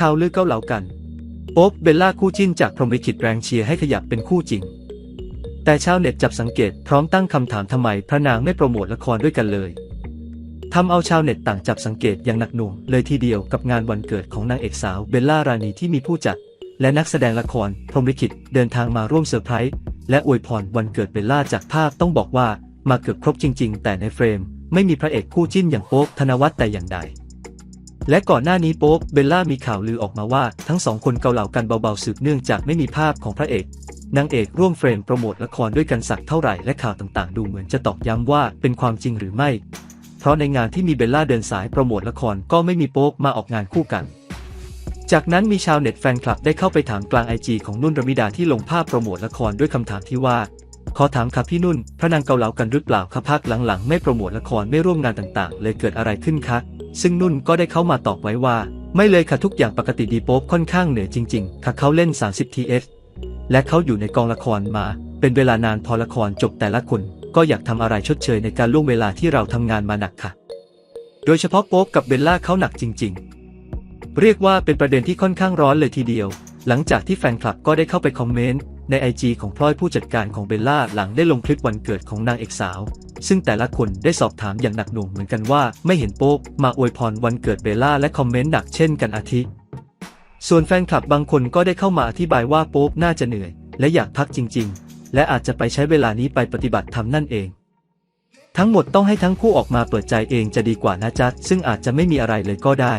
ข่าวลือเก้าเหลากัน โป๊บเบลล่าคู่จิ้นจากพรหมลิขิตแรงเชียร์ให้ขยับเป็นคู่จริง แต่ชาวเน็ตจับสังเกตพร้อมตั้งคำถามทำไมพระนางไม่โปรโมทละครด้วยกันเลยทำเอาชาวเน็ตต่างจับสังเกตอย่างหนักหน่วงเลยทีเดียวกับงานวันเกิดของนางเอกสาวเบลล่ารานีที่มีผู้จัด และนักแสดงละครพรหมลิขิตเดินทางมาร่วมเซอร์ไพรส์และอวยพรวันเกิดเบลล่าจากภาพต้องบอกว่ามาเกือบครบจริง ๆ แต่ในเฟรม ไม่มีพระเอกคู่จิ้นอย่างโป๊บธนวัฒน์แต่อย่างใด และก่อนหน้านี้โป๊บเบลล่ามีข่าวลือออกมาว่าทั้งสองคนเกาเหลากันเบาๆสืบเนื่องจากไม่มีภาพของพระเอกนางเอกร่วมเฟรมโปรโมทละครด้วยกันสักเท่าไหร่และข่าวต่างๆ ดูเหมือนจะตอกย้ำว่าเป็นความจริงหรือไม่ เพราะในงานที่มีเบลล่าเดินสายโปรโมทละครก็ไม่มีโป๊บมาออกงานคู่กัน จากนั้นมีชาวเน็ตแฟนคลับได้เข้าไปถามกลางไอจีของนุ่นรมิดาที่ลงภาพโปรโมทละครด้วยคำถามที่ว่า ขอถามครับพี่นุ่น พระนางเกาเหลากันหรือเปล่าครับพักหลังๆ ไม่โปรโมทละครไม่ร่วมงานต่างๆ เลยเกิดอะไรขึ้นคะ ซึ่งนุ่นก็ได้เข้ามาตอบไว้ว่า ไม่เลยค่ะทุกอย่างปกติดีโป๊บค่อนข้างเหนื่อยจริงๆ ค่ะเขาเล่น 30 TS และเขาอยู่ในกองละครมา เป็นเวลานานพอละครจบแต่ละคน ก็อยากทำอะไรชดเชยในการล่วงเวลาที่เราทำงานมาหนักค่ะ โดยเฉพาะโป๊บกับเบลล่าเขาหนักจริง ๆ เรียกว่าเป็นประเด็นที่ค่อนข้างร้อนเลยทีเดียว หลังจากที่แฟนคลับก็ได้เข้าไปคอมเมนต์ในไอจของพลอยผู้จัดการของเบลล่าหลังได้ลงคลิปวันเกิดของนางเอกสาว ซึ่งแต่ละคนได้สอบถามอย่างหนักหน่วงเหมือนกันว่าไม่เห็นโป๊กมาอวยพรวันเกิดเบลล่าและคอมเมนต์หนักเช่นกันอาทิส่วนแฟนคลับบางคนก็ได้เข้ามาอธิบายว่าโป๊กน่าจะเหนื่อย และอยากพักจริง ๆ และอาจจะไปใช้เวลานี้ไปปฏิบัติธรรมนั่นเอง ทั้งหมดต้องให้ทั้งคู่ออกมาเปิดใจเองจะดีกว่านะจ๊ะซึ่งอาจจะไม่มีอะไรเลยก็ได้